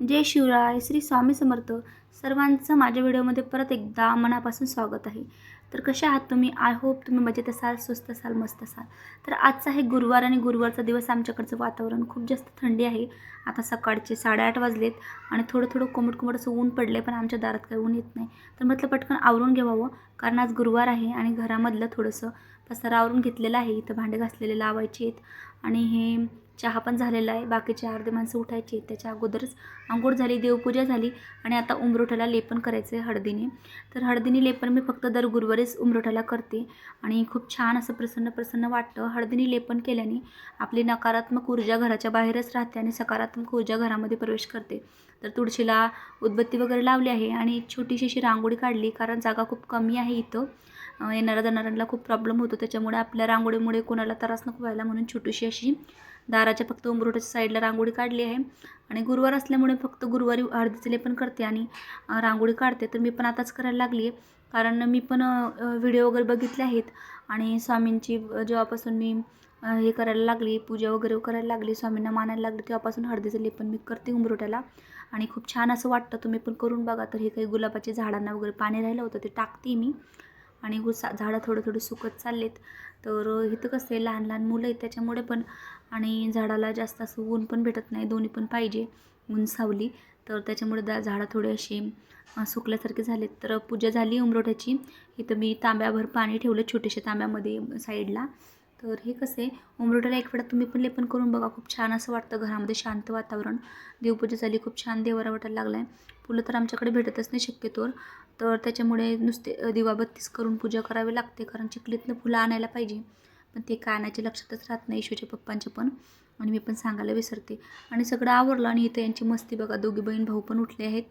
जय शिवराय श्री स्वामी समर्थ. सर्वांचं माझ्या व्हिडिओमध्ये परत एकदा मनापासून स्वागत आहे. तर कशा आहात तुम्ही? आय होप तुम्ही मजेत असाल स्वस्त असाल मस्त असाल. तर आजचा आहे गुरुवार आणि गुरुवारचा दिवस आमच्याकडचं वातावरण खूप जास्त थंडी आहे. आता सकाळचे साडेआठ वाजलेत आणि थोडं थोडं कोमट कोमट असं ऊन आहे पण आमच्या दारात काही ऊन येत नाही. तर म्हटलं पटकन आवरून घ्यावं कारण आज गुरुवार आहे आणि घरामधलं थोडंसं पसारा आवरून घेतलेलं आहे. इथं भांडे घासलेले लावायचे आहेत आणि हे चहा पण झालेला आहे. बाकीचे अर्धे माणसं उठायची त्याच्या अगोदरच आंघोळ झाली देवपूजा झाली आणि आता उमरोठाला लेपन करायचं आहे हळदीने. तर हळदीने लेपन मी फक्त दर गुरुवारीच उमरोठाला करते आणि खूप छान असं प्रसन्न प्रसन्न वाटतं. हळदीने लेपन केल्याने आपली नकारात्मक ऊर्जा घराच्या बाहेरच राहते आणि सकारात्मक ऊर्जा घरामध्ये प्रवेश करते. तर तुळशीला उदबत्ती वगैरे लावली आहे आणि छोटीशी अशी रांगोळी काढली कारण जागा खूप कमी आहे इथं. येणाऱ्या जाणाऱ्यांना खूप प्रॉब्लेम होतो. त्याच्यामुळे आपल्या रांगोळीमुळे कोणाला त्रास नको व्हायला म्हणून छोटीशी अशी दाराच्या फक्त उंबरोटाच्या साईडला रांगोळी काढली आहे. आणि गुरुवार असल्यामुळे फक्त गुरुवारी हळदीचे लेपन करते आणि रांगोळी काढते. तर मी पण आताच करायला लागली आहे. कारण मी पण व्हिडिओ वगैरे बघितले आहेत. आणि स्वामींची जेव्हापासून मी हे करायला लागली पूजा वगैरे करायला लागली स्वामींना मानायला लागली तेव्हापासून हळदीचं लेपन मी करते उंबरोट्याला आणि खूप छान असं वाटतं तुम्ही पण करून बघा. तर हे काही गुलाबाच्या झाडांना वगैरे पाणी राहिलं होतं ते टाकते मी. आणि गुसा झाडं थोडं थोडे सुकत चाललेत. तर इथं कसं आहे लहान लहान मुलं आहेत त्याच्यामुळे पण आणि झाडाला जास्त असं ऊन पण भेटत नाही दोन्ही पण पाहिजे ऊन सावली. तर त्याच्यामुळे दा झाडं थोडे असे सुकल्यासारखे झालेत. तर पूजा झाली उमरोट्याची इथं मी तांब्याभर पाणी ठेवलं छोट्याशा तांब्यामध्ये साईडला. तर हे कसं आहे उमरोट्याला एक वेळा तुम्ही पण लेपन करून बघा. खूप छान असं वाटतं घरामध्ये शांत वातावरण. देवपूजा झाली खूप छान देवारा वाटायला लागला आहे फुलं तर आमच्याकडे भेटतच नाही शक्यतोवर. तर त्याच्यामुळे नुसते दिवाबत्तीस करून पूजा करावी लागते. कारण चिखलीतनं फुलं आणायला पाहिजे. पण ते काय आणायचे लक्षातच राहत नाही ईश्वरच्या पप्पांचे पण. आणि मी पण सांगायला विसरते. आणि सगळं आवरलं आणि इथं यांची मस्ती बघा. दोघी बहीण भाऊ पण उठले आहेत.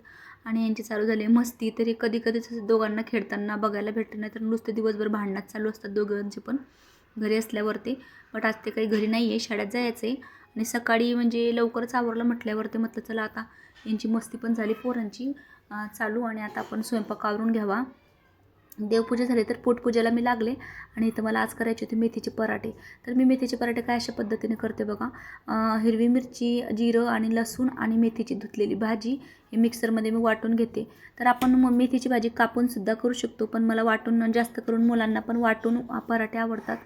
आणि यांची चालू झाली मस्ती. तरी कधी कधीच दोघांना खेळताना बघायला भेटत नाही. तर नुसते दिवसभर भांडणात चालू असतात दोघांचे पण. घरी असल्यावरती. बट आज ते काही घरी नाही आहे शाळेत जायचं आहे आणि सकाळी म्हणजे लवकरच आवरलं म्हटल्यावरती म्हटलं चला आता यांची मस्ती पण झाली पोरांची. चालू आणि आता आपण स्वयंपाक आवरून घ्यावा. देवपूजा झाली तर पोटपूजेला मी लागले आणि इथं मला आज करायचे होते मेथीचे पराठे. तर मी मेथीचे पराठे काय अशा पद्धतीने करते बघा. हिरवी मिरची जिरं आणि लसूण आणि मेथीची धुतलेली भाजी हे मिक्सरमध्ये मी वाटून घेते. तर आपण मग मेथीची भाजी कापूनसुद्धा करू शकतो पण मला वाटून जास्त करून मुलांना पण वाटून पराठे आवडतात.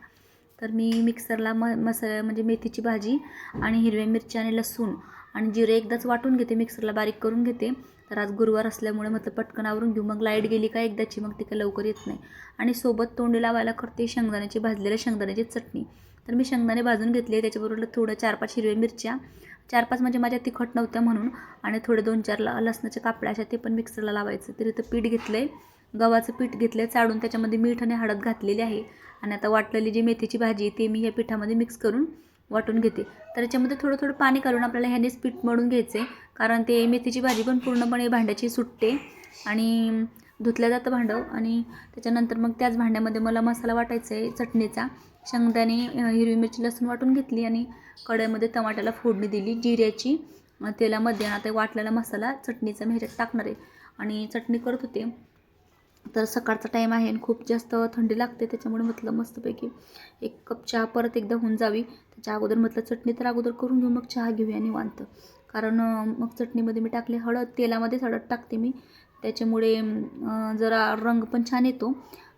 तर मी मिक्सरला म मसाला म्हणजे मेथीची भाजी आणि हिरव्या मिरच्या आणि लसूण आणि जिरे एकदाच वाटून घेते मिक्सरला बारीक करून घेते. तर आज गुरुवार असल्यामुळे म्हटलं पटकन आवरून घेऊ. मग लाइट गेली का एकदाची मग ती काय लवकर येत नाही. आणि सोबत तोंडी लावायला करते शेंगदाण्याची भाजलेल्या शेंगदाण्याची चटणी. तर मी शेंगदाणे भाजून घेतले त्याच्याबरोबर थोडं चार पाच हिरव्या मिरच्या. चार पाच म्हणजे माझ्या तिखट नव्हत्या म्हणून आणि थोडे दोन चार ल लसणाच्या कापड्या अशा ते पण मिक्सरला लावायचं. तरी तर पीठ घेतलं आहे गव्हाचं पीठ घेतलं आहे चाळून त्याच्यामध्ये मीठ आणि हळद घातलेली आहे. आणि आता वाटलेली जी मेथीची भाजी आहे ते मी ह्या पिठामध्ये मिक्स करून वाटून घेते. तर याच्यामध्ये थोडं थोडं पाणी घालून आपल्याला ह्यानेच पीठ मळून घ्यायचं आहे कारण ते मेथीची भाजी पण पूर्णपणे भांड्याची सुटते. आणि धुतलं जातं भांडं आणि त्याच्यानंतर मग त्याच भांड्यामध्ये मला मसाला वाटायचा आहे चटणीचा. शेंगदाणे हिरवी मिरची लसूण वाटून घेतली आणि कढईमध्ये टमाट्याला फोडणी दिली. जिऱ्याची तेलामध्ये आता वाटलेला मसाला चटणीचा मी ह्याच्यात टाकणार आहे. आणि चटणी करत होते. तर सकाळचा टाईम आहे आणि खूप जास्त थंडी लागते त्याच्यामुळे म्हटलं मस्तपैकी एक कप चहा परत एकदा होऊन जावी. त्याच्या अगोदर म्हटलं चटणी तर अगोदर करून घेऊ मग चहा घेऊया निवांत. कारण मग चटणीमध्ये मी टाकले हळद तेलामध्येच हळद टाकते मी. त्याच्यामुळे जरा रंग पण छान येतो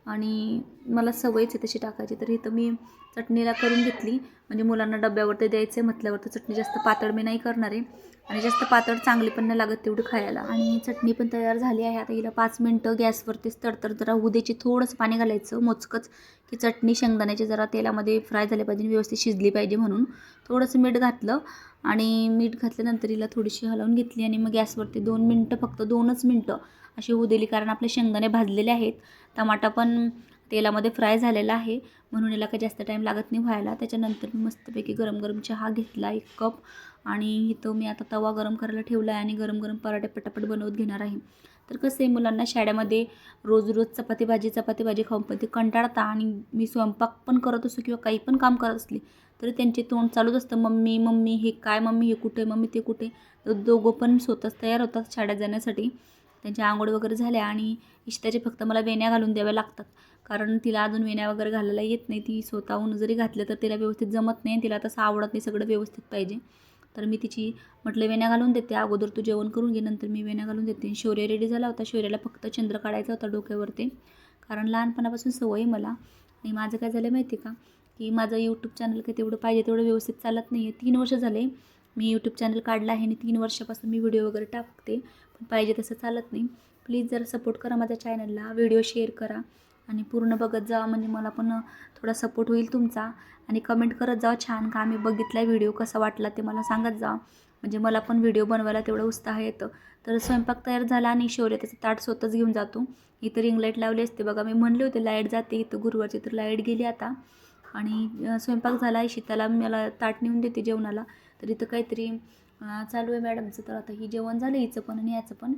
आणि मला सवयच आहे तशी टाकायची. तर इथं मी चटणीला करून घेतली. म्हणजे मुलांना डब्यावरती द्यायचं आहे म्हटल्यावर तर चटणी जास्त पातळ मी नाही करणार आहे. आणि जास्त पातळ चांगली पण नाही लागत तेवढी खायला. आणि चटणी पण तयार झाली आहे. आता हिला पाच मिनटं गॅसवरतीच तडतड जरा उद्याची थोडंसं पाणी घालायचं मोजकंच. की चटणी शेंगदाण्याची जरा तेलामध्ये फ्राय झाली पाहिजे व्यवस्थित शिजली पाहिजे म्हणून. थोडंसं मीठ घातलं. आणि मीठ घातल्यानंतर हिला थोडीशी हलवून घेतली आणि मग गॅसवरती दोन मिनटं फक्त दोनच मिनटं अशी होऊ दिली. कारण आपले शेंगदाणे भाजलेले आहेत. टमाटा पण तेलामध्ये फ्राय झालेला आहे. म्हणून याला काही जास्त टाईम लागत नाही व्हायला. त्याच्यानंतर मी मस्तपैकी गरम गरम चहा घेतला एक कप. आणि इथं मी आता तवा गरम करायला ठेवला आहे आणि गरम गरम पराठे पटापट बनवत घेणार आहे. तर कसं आहे मुलांना शाळेमध्ये रोज रोज चपाती भाजी चपाती भाजी खाऊन पण ते कंटाळता आणि मी स्वयंपाक पण करत असो किंवा काही पण काम करत असले तरी त्यांचे तोंड चालूच असतं. मम्मी मम्मी हे काय मम्मी हे कुठे मम्मी ते कुठे? तर दोघं पण स्वतःच तयार होतात शाळेत जाण्यासाठी. त्यांच्या आंघोळ वगैरे झाल्या आणि इष्टाचे फक्त मला वेण्या घालून द्याव्या लागतात. कारण तिला अजून वेण्या वगैरे घालायला येत नाही. ती स्वतःहून जरी घातलं तर तिला व्यवस्थित जमत नाही तिला तसं आवडत नाही सगळं व्यवस्थित पाहिजे. तर मी तिची म्हटलं वेण्या घालून देते. अगोदर तू जेवण करून घे नंतर मी वेण्या घालून देते. शौर्य रेडी झाला होता. शौर्याला फक्त चंद्र काढायचा होता डोक्यावरती. कारण लहानपणापासून सवय मला. आणि माझं काय झालं माहिती आहे का? की माझं यूट्यूब चॅनल काही तेवढं पाहिजे तेवढं व्यवस्थित चालत नाही आहे तीन वर्ष झाले मी यूट्यूब चॅनल काढला आहे आणि तीन वर्षापासून मी व्हिडिओ वगैरे टाकते. पण पाहिजे तसं चालत नाही. प्लीज जरा सपोर्ट करा माझ्या चॅनलला व्हिडिओ शेअर करा. आणि पूर्ण बघत जा. म्हणजे मला पण थोडा सपोर्ट होईल तुमचा. आणि कमेंट करत जा. छान का आम्ही बघितला व्हिडिओ कसा वाटला ते मला सांगत जा. म्हणजे मला पण व्हिडिओ बनवायला तेवढं उत्साह येतं. तर स्वयंपाक तयार झाला आणि शौर्य त्याचं ताट स्वतःच घेऊन जातो. इथं रिंग लाइट लावली असते. बघा मी म्हणले होते लाइट जाते इथं. गुरुवारची तर लाइट गेली आता. आणि स्वयंपाक झाला आहे. शीताला मला ताट नेऊन देते जेवणाला. तर इथं काहीतरी चालू आहे मॅडमचं. तर आता ही जेवण झालं हिचं पण आणि याचं पण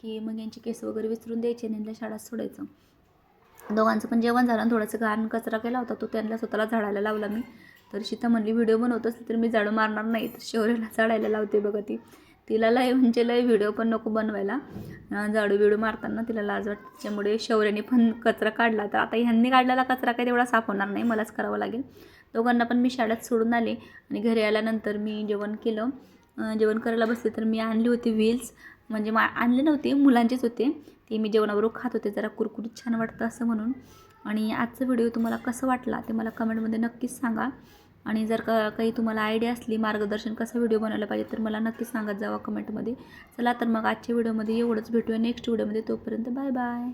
की मग यांची केस वगैरे विसरून द्यायचे आणि यांना शाळा सोडायचं. दोघांचं पण जेवण झालं आणि थोडासा घाण कचरा केला होता तो त्यांना स्वतःला झाडायला लावला मी. तर शिता म्हणली व्हिडिओ बनवत असली तर मी झाडं मारणार नाही. तर शौर्याला झाडायला लावते बघा ती. तिला लय म्हणजे लय व्हिडिओ पण नको बनवायला. झाडू बिडू मारताना तिला लाज वाटते. त्याच्यामुळे शौर्याने पण कचरा काढला. तर आता ह्यांनी काढलेला कचरा काही तेवढा साफ होणार नाही मलाच करावं लागेल. दोघांना पण मी शाळेत सोडून आले आणि घरी आल्यानंतर मी जेवण केलं. जेवण करायला बसले तर मी आणली होती व्हील्स म्हणजे मा आणले नव्हते मुलांचेच होते. ते मी जेवणाबरोबर खात होते. जरा कुरकुरीत छान वाटतं असं म्हणून. आणि आजचा व्हिडिओ तुम्हाला कसं वाटला ते मला कमेंटमध्ये नक्कीच सांगा. आणि जर का काही तुम्हाला आयडिया असली मार्गदर्शन कसा व्हिडिओ बनवायला पाहिजे तर मला नक्कीच सांगत जावा कमेंटमध्ये चला तर मग आजच्या व्हिडिओमध्ये एवढंच. भेटूया नेक्स्ट व्हिडिओमध्ये तोपर्यंत बाय बाय